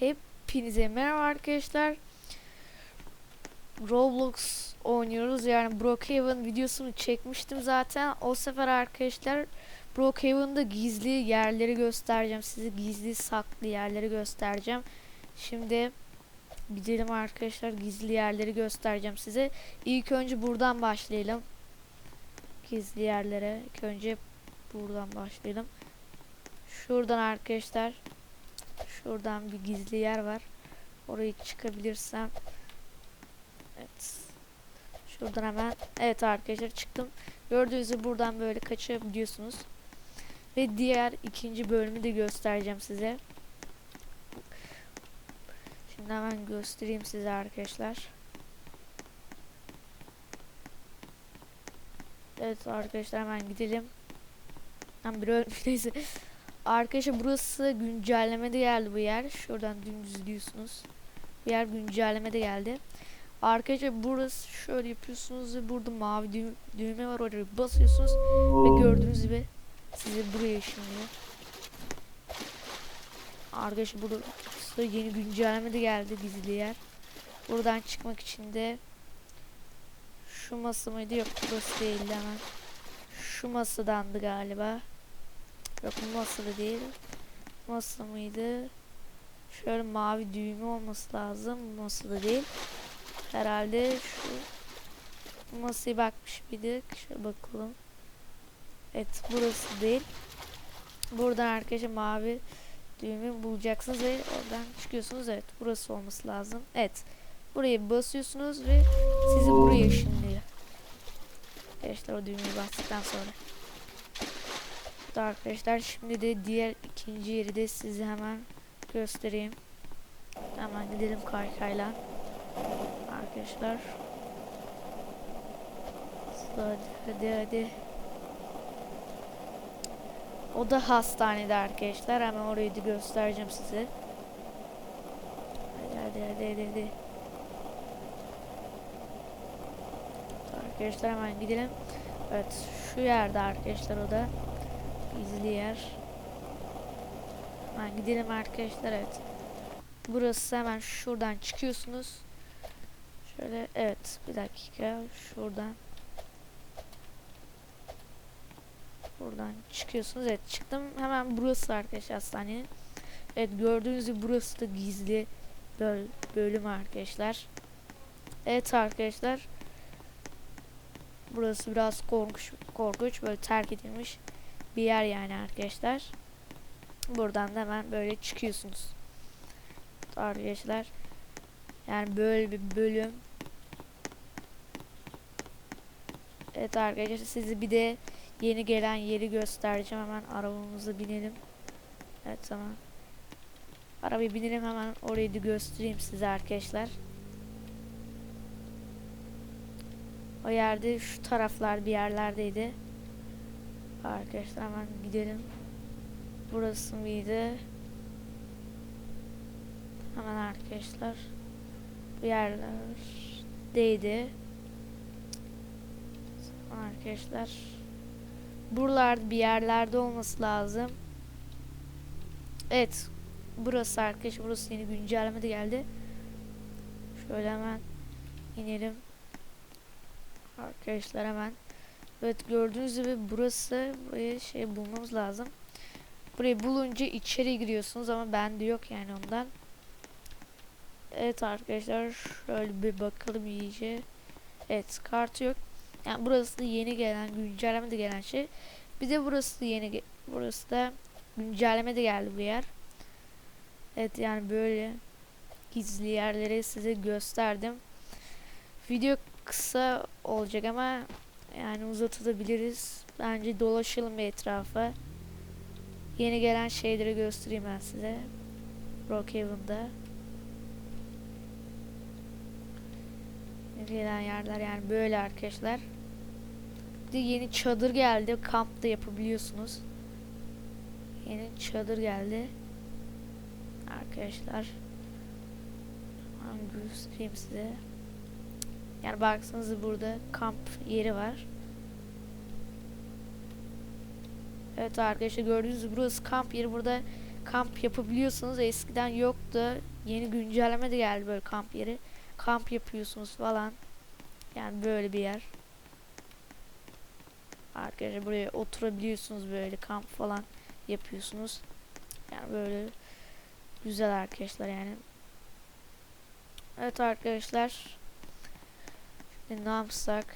Hepinize merhaba arkadaşlar. Roblox oynuyoruz. Yani Brookhaven videosunu çekmiştim zaten. O sefer arkadaşlar Brookhaven'da gizli yerleri göstereceğim. Size gizli saklı yerleri göstereceğim. Şimdi gidelim arkadaşlar. Gizli yerleri göstereceğim size. İlk önce buradan başlayalım. Gizli yerlere. İlk önce buradan başlayalım. Şuradan arkadaşlar. Şuradan bir gizli yer var. Orayı çıkabilirsem. Evet. Şuradan hemen. Evet arkadaşlar çıktım. Gördüğünüz gibi buradan böyle kaçabiliyorsunuz. Ve diğer ikinci bölümü de göstereceğim size. Şimdi hemen göstereyim size arkadaşlar. Evet arkadaşlar hemen gidelim. Tam bir ölmüş neyse. Arkadaşlar burası güncellemede geldi bu yer. Şuradan dümdüz gidiyorsunuz. Bu yer güncellemede geldi. Arkadaşlar burası şöyle yapıyorsunuz ve burada mavi düğme, düğme var oraya basıyorsunuz ve gördüğünüz gibi sizi buraya ışınlıyor. Arkadaşlar burası yeni güncellemede geldi gizli yer. Buradan çıkmak için de şu masa mıydı? Yok burası değildi hemen. Şu masadandı galiba. Yok bu masa da değil. Masa mıydı? Şöyle mavi düğme olması lazım. Bu masa da değil. Herhalde şu masaya bakmış mıydık? Şöyle bakalım. Evet burası değil. Buradan arkadaşlar mavi düğümü bulacaksınız ve oradan çıkıyorsunuz. Evet burası olması lazım. Evet. Buraya basıyorsunuz ve sizi buraya ışınlıyor. Arkadaşlar o düğmeyi bastıktan sonra. Evet arkadaşlar şimdi de diğer ikinci yeri de size hemen göstereyim. Hemen gidelim kaykayla. Arkadaşlar. Hadi hadi hadi. O da hastanede arkadaşlar. Hemen orayı da göstereceğim size. Hadi hadi hadi hadi. hadi. Arkadaşlar hemen gidelim. Evet şu yerde arkadaşlar o da. Gizli yer. Hemen gidelim arkadaşlar evet. Burası hemen şuradan çıkıyorsunuz. Şöyle evet bir dakika şuradan. Buradan çıkıyorsunuz. Evet çıktım. Hemen burası arkadaşlar hastanenin. Evet gördüğünüz gibi burası da gizli böl bölüm arkadaşlar. Evet arkadaşlar. Burası biraz korkunç, korkunç böyle terk edilmiş bir yer yani arkadaşlar. Buradan da hemen böyle çıkıyorsunuz. Arkadaşlar. Yani böyle bir bölüm. Evet arkadaşlar sizi bir de yeni gelen yeri göstereceğim. Hemen arabamıza binelim. Evet tamam. Arabaya binelim hemen orayı da göstereyim size arkadaşlar. O yerde şu taraflar bir yerlerdeydi. Arkadaşlar hemen gidelim. Burası mıydı? Hemen arkadaşlar. Bu yerlerdeydi. Arkadaşlar. Buralarda bir yerlerde olması lazım. Evet. Burası arkadaşlar. Burası yeni güncelleme de geldi. Şöyle hemen inelim. Arkadaşlar hemen. Evet gördüğünüz gibi burası buraya şey bulmamız lazım. Burayı bulunca içeri giriyorsunuz ama bende yok yani ondan. Evet arkadaşlar şöyle bir bakalım iyice. Evet kartı yok. Yani burası da yeni gelen güncellemede gelen şey. Bir de burası da yeni burası da güncellemede geldi bu yer. Evet yani böyle gizli yerleri size gösterdim. Video kısa olacak ama yani uzatabiliriz. Bence dolaşalım bir etrafa. Yeni gelen şeyleri göstereyim ben size. Brookhaven'da. Yeni gelen yerler yani böyle arkadaşlar. Bir yeni çadır geldi. Kampta yapabiliyorsunuz. Yeni çadır geldi. Arkadaşlar. Göstereyim size. Yani baksanıza burada kamp yeri var. Evet arkadaşlar gördüğünüz gibi burası kamp yeri. Burada kamp yapabiliyorsunuz. Eskiden yoktu. Yeni güncelleme de geldi böyle kamp yeri. Kamp yapıyorsunuz falan. Yani böyle bir yer. Arkadaşlar buraya oturabiliyorsunuz böyle kamp falan yapıyorsunuz. Yani böyle güzel arkadaşlar yani. Evet arkadaşlar. Yapsak?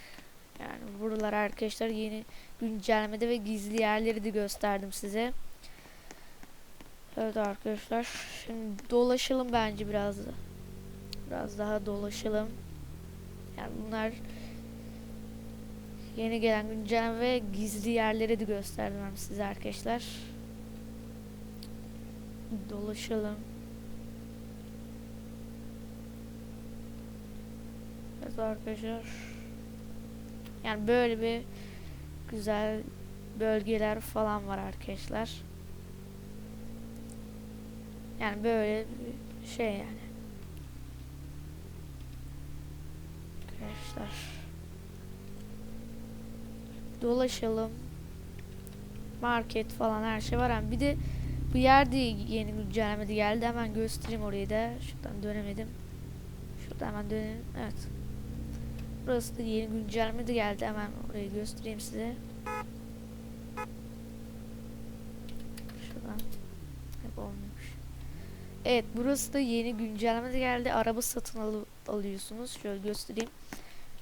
Yani buralar arkadaşlar yeni güncellemede ve gizli yerleri de gösterdim size. Evet arkadaşlar. Şimdi dolaşalım bence biraz da. Biraz daha dolaşalım. Yani bunlar yeni gelen güncelleme ve gizli yerleri de gösterdim size arkadaşlar. Dolaşalım. Evet arkadaşlar. Yani böyle bir güzel bölgeler falan var arkadaşlar. Yani böyle bir şey yani. Arkadaşlar. Dolaşalım. Market falan her şey var. Yani bir de bu yerde yeni güncellemede geldi. Hemen göstereyim orayı da. Şuradan dönemedim. Şuradan hemen dönelim. Evet. Burası da yeni güncelleme de geldi. Hemen orayı göstereyim size. Şuradan. Hep olmuyormuş. Evet burası da yeni güncelleme de geldi. Araba satın al alıyorsunuz. Şöyle göstereyim.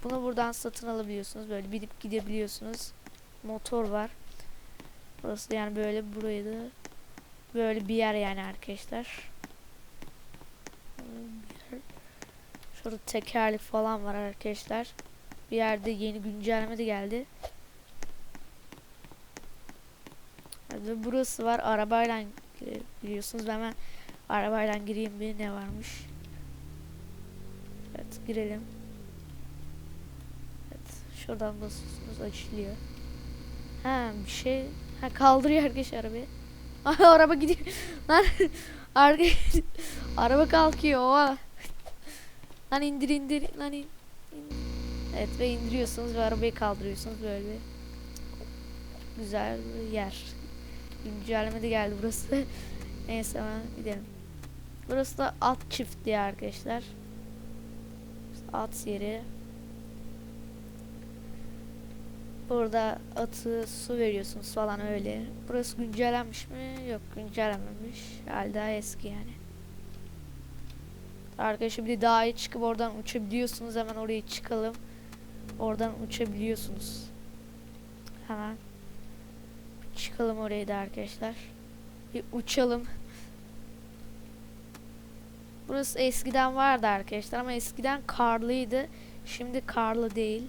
Bunu buradan satın alabiliyorsunuz. Böyle binip gidebiliyorsunuz. Motor var. Burası yani böyle burayı da böyle bir yer yani arkadaşlar. Şurada tekerlik falan var arkadaşlar. Bir yerde yeni güncelleme de geldi. Ve burası var. Arabayla girebiliyorsunuz. Ben hemen arabayla gireyim bir ne varmış. Evet girelim. Evet şuradan basıyorsunuz açılıyor. Ha bir şey ha kaldırıyor arkadaşlar arabayı. Ay araba gidiyor. Lan araba kalkıyor. Oha. Lan indir indir lan in. Evet ve indiriyorsunuz ve arabayı kaldırıyorsunuz böyle güzel bir yer. Güncelleme de geldi burası. Neyse hemen gidelim. Burası da at çiftliği arkadaşlar. At yeri. Burada atı su veriyorsunuz falan öyle. Burası güncellenmiş mi? Yok güncellenmemiş. Hal daha eski yani. Arkadaşlar bir de dağa çıkıp oradan uçabiliyorsunuz. Hemen oraya çıkalım. Oradan uçabiliyorsunuz. Hemen. Çıkalım oraya da arkadaşlar. Bir uçalım. Burası eskiden vardı arkadaşlar ama eskiden karlıydı. Şimdi karlı değil.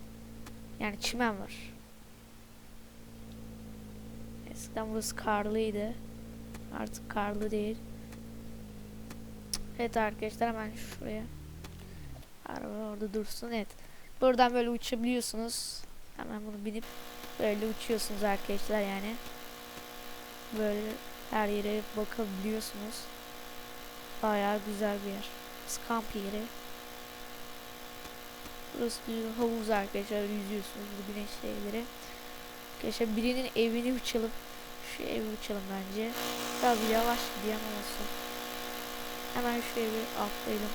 Yani çimen var. Eskiden burası karlıydı. Artık karlı değil. Evet arkadaşlar hemen şuraya. Araba orada dursun. Evet. Buradan böyle uçabiliyorsunuz. Hemen bunu binip böyle uçuyorsunuz arkadaşlar yani. Böyle her yere bakabiliyorsunuz. Bayağı güzel bir yer. Kamp yeri. Burası bir havuz arkadaşlar. Yüzüyorsunuz bu güneş şeyleri. Arkadaşlar birinin evini uçalım. Şu evi uçalım bence. Tabii yavaş gidiyor ama olsun. Hemen şu evi atlayalım.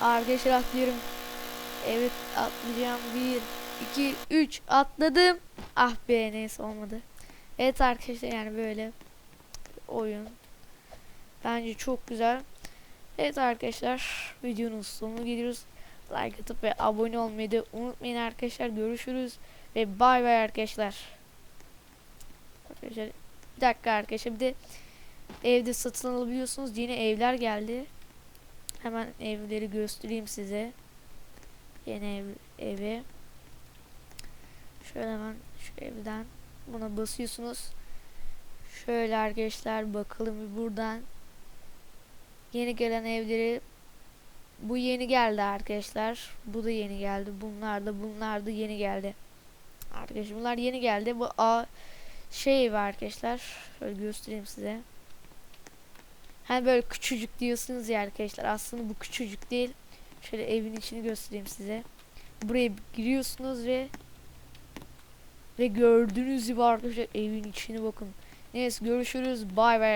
Arkadaşlar atlıyorum. Evet atlayacağım. 1, 2, 3 atladım. Ah be neyse olmadı. Evet arkadaşlar yani böyle oyun. Bence çok güzel. Evet arkadaşlar videonun sonuna geliyoruz. Like atıp ve abone olmayı da unutmayın arkadaşlar. Görüşürüz ve bay bay arkadaşlar. Arkadaşlar bir dakika arkadaşlar bir de evde satın alabiliyorsunuz. Yeni evler geldi. Hemen evleri göstereyim size. Yeni ev, evi. Şöyle hemen şu evden buna basıyorsunuz. Şöyle arkadaşlar bakalım buradan. Yeni gelen evleri bu yeni geldi arkadaşlar. Bu da yeni geldi. Bunlar da bunlar da yeni geldi. Arkadaşlar bunlar yeni geldi. Bu A şey var arkadaşlar. Şöyle göstereyim size. Hani böyle küçücük diyorsunuz ya arkadaşlar. Aslında bu küçücük değil. Şöyle evin içini göstereyim size. Buraya giriyorsunuz ve Ve gördüğünüz gibi arkadaşlar evin içine bakın. Neyse görüşürüz. Bay bay.